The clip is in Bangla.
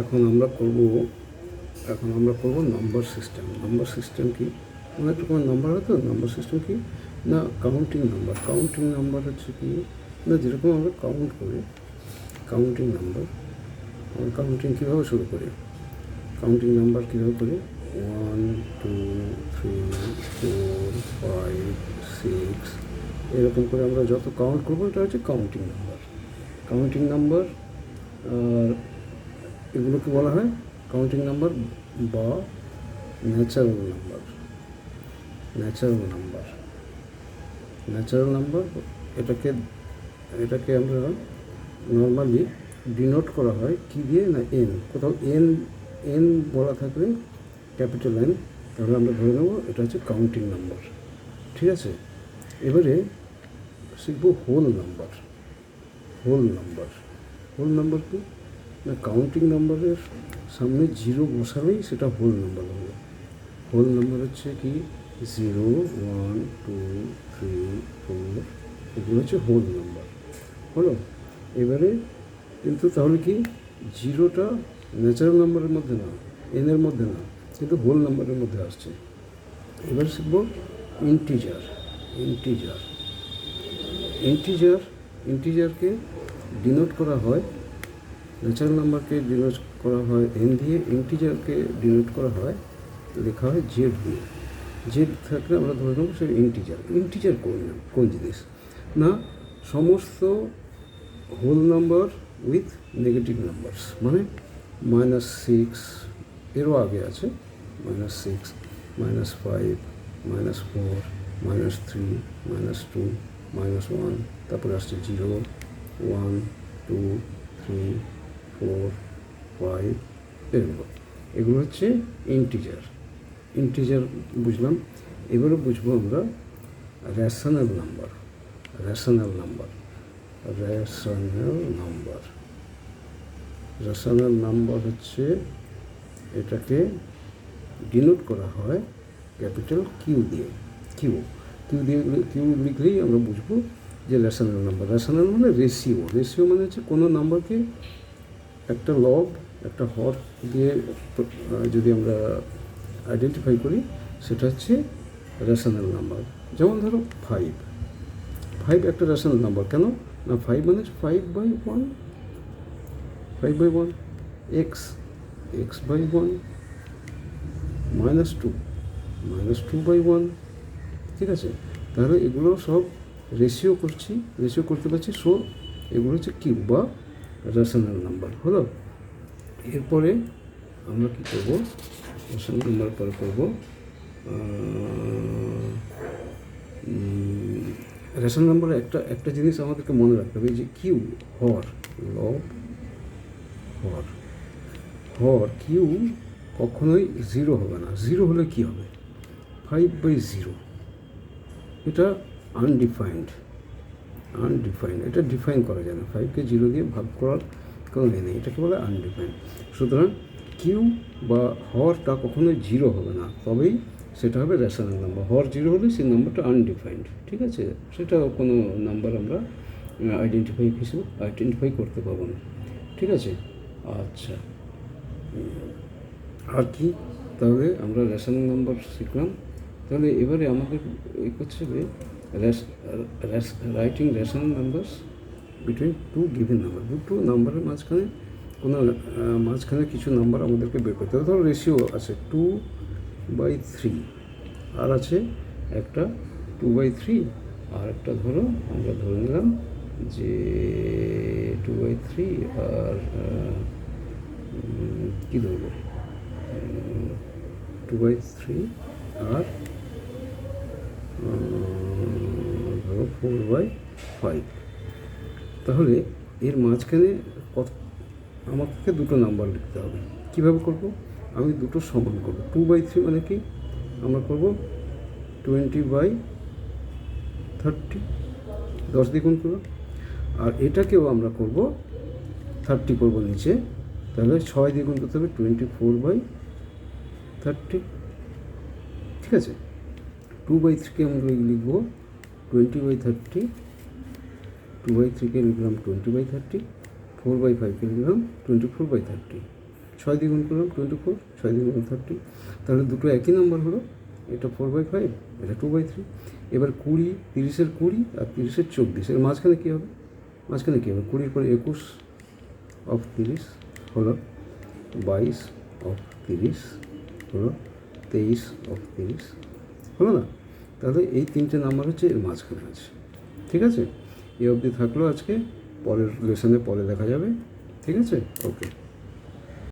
এখন আমরা করব, এখন আমরা করব নাম্বার সিস্টেম নাম্বার সিস্টেম কি? অনেক রকমের নাম্বার হয় তো? নাম্বার সিস্টেম কি? না কাউন্টিং নাম্বার কাউন্টিং নাম্বার হচ্ছে কি? না, যেরকম আমরা কাউন্ট করি কাউন্টিং নাম্বার আমরা কাউন্টিং কীভাবে শুরু করি? কাউন্টিং নাম্বার কীভাবে করি? One two three four five six এরকম করে আমরা যত কাউন্ট করব, এটা হচ্ছে কাউন্টিং নাম্বার কাউন্টিং নাম্বার আর এগুলোকে বলা হয় কাউন্টিং নাম্বার বা natural number natural number natural number এটাকে এটাকে আমরা নর্মালি ডিনোট করা হয় কী দিয়ে না এন কোথাও এন এন বলা থাকলে ক্যাপিটাল এন তাহলে আমরা ধরে নেব এটা হচ্ছে কাউন্টিং নাম্বার ঠিক আছে? এবারে শিখব whole number whole number whole number কি? না কাউন্টিং নাম্বারের সামনে জিরো বসালেই সেটা হোল নাম্বার হবে। হোল নাম্বার হচ্ছে কি? Zero one two three four এগুলো হচ্ছে হোল নাম্বার হলো? এবারে কিন্তু তাহলে কি? জিরোটা ন্যাচারাল নাম্বারের মধ্যে না এনের মধ্যে না, কিন্তু হোল নাম্বারের মধ্যে আসছে। এবার শিখব ইন্টিজার ইন্টিজার ইন্টিজার ইন্টিজারকে ডিনোট করা হয় ন্যাচারাল নাম্বারকে ডিনোট করা হয় এন দিয়ে ইন্টিজারকে ডিনোট করা হয়, লেখা হয় জেড দিয়ে। জেড থাকলে আমরা ধরে নেব সে ইন্টিজার। ইন্টিজার কোন কোন জিনিস? না, সমস্ত whole number with negative numbers মানে মাইনাস সিক্স, এরও আগে আছে, minus six, minus five, minus four, minus three, minus two, minus one, তারপরে আসছে zero, one, two, three four five এগুলো এগুলো হচ্ছে ইন্টিজার ইন্টিজার বুঝলাম। এবারে বুঝব আমরা rational number rational number rational number rational number হচ্ছে এটাকে ডিনোট করা হয় ক্যাপিটাল কিউ দিয়ে। কিউ কিউ দিয়ে কিউ লিখলেই আমরা বুঝব যে র্যাশনাল নাম্বার র্যাশনাল মানে রেশিও রেশিও মানে হচ্ছে কোনো নাম্বারকে একটা লব, একটা হর দিয়ে যদি আমরা আইডেন্টিফাই করি, সেটা হচ্ছে রেশনাল নাম্বার যেমন ধরো ফাইভ ফাইভ একটা রেশনাল নাম্বার কেন? না ফাইভ মানে five by one five by one x x by one minus two minus two by one ঠিক আছে? তাহলে এগুলো সব রেশিও করছি। রেশিও করতে পারছি সো এগুলো হচ্ছে কিউব বা রেশনাল নাম্বার, হলো? এরপরে আমরা কী করব? রেশনাল নাম্বার পরে করব। রেশন নাম্বারে একটা একটা জিনিস আমাদেরকে মনে রাখতে হবে যে কিউ, হর, লব, হর। হর, কিউ কখনোই জিরো হবে না। জিরো হলে কি হবে? Five by zero. এটা আনডিফাইন্ড। আনডিফাইন্ড এটা ডিফাইন করা যায় না। ফাইভকে জিরো দিয়ে ভাগ করার কোনো ইয়ে নেই, এটাকে বলে আনডিফাইন্ড সুতরাং কিউ বা হরটা কখনোই জিরো হবে না, তবেই সেটা হবে রেশনাল নাম্বার হর জিরো হলে সেই নাম্বারটা আনডিফাইন্ড ঠিক আছে? সেটা কোনো নাম্বার আমরা আইডেন্টিফাই হিসেবে আইডেন্টিফাই করতে পারব না, ঠিক আছে? আচ্ছা। আর কি? তাহলে আমরা রেশনাল নাম্বার শিখলাম। তাহলে এবারে আমাদের এ করছে writing rational numbers between two given number দুটো নাম্বারের মাঝখানে কোনো মাঝখানে কিছু নাম্বার আমাদেরকে বের করতে হবে। ধরো রেশিও আছে টু বাই থ্রি আর আছে একটা টু বাই থ্রি আর একটা ধরো আমরা ধরে নিলাম যে টু বাই থ্রি আর কী ধরবো? টু বাই থ্রি আর বাই ফাইভ তাহলে এর মাঝখানে কত আমাকে দুটো নাম্বার লিখতে হবে। কীভাবে করব? আমি দুটো সমান করব। টু বাই থ্রি মানে কি? আমরা করব টোয়েন্টি বাই থার্টি দশ দ্বিগুণ করব। আর এটাকেও আমরা করব থার্টি করব নিচে। তাহলে ছয় দ্বিগুণ করতে হবে টোয়েন্টি ফোর বাই থার্টি ঠিক আছে? টু বাই থ্রিকে আমরা লিখব twenty by thirty two by থ্রিকে লিখলাম twenty by thirty four by ফাইভকে লিখলাম টোয়েন্টি ফোর বাই থার্টি ছয় দ্বিগুণ করলাম টোয়েন্টি ফোর ছয় দ্বিগুণ থার্টি তাহলে দুটো একই নাম্বার হলো, এটা ফোর বাই ফাইভ এটা টু বাই থ্রি এবার কুড়ি, তিরিশের কুড়ি আর তিরিশের চব্বিশ, এর মাঝখানে কী হবে? মাঝখানে কী হবে? কুড়ির পরে একুশ অফ তিরিশ হলো বাইশ অফ তিরিশ হলো তেইশ অফ তিরিশ, হলো না? তাহলে এই তিনটে নাম্বার হচ্ছে এর মাঝখানে আছে। ঠিক আছে? এ অবধি থাকল আজকে। পরের লেসনে পরে দেখা যাবে। ঠিক আছে? ওকে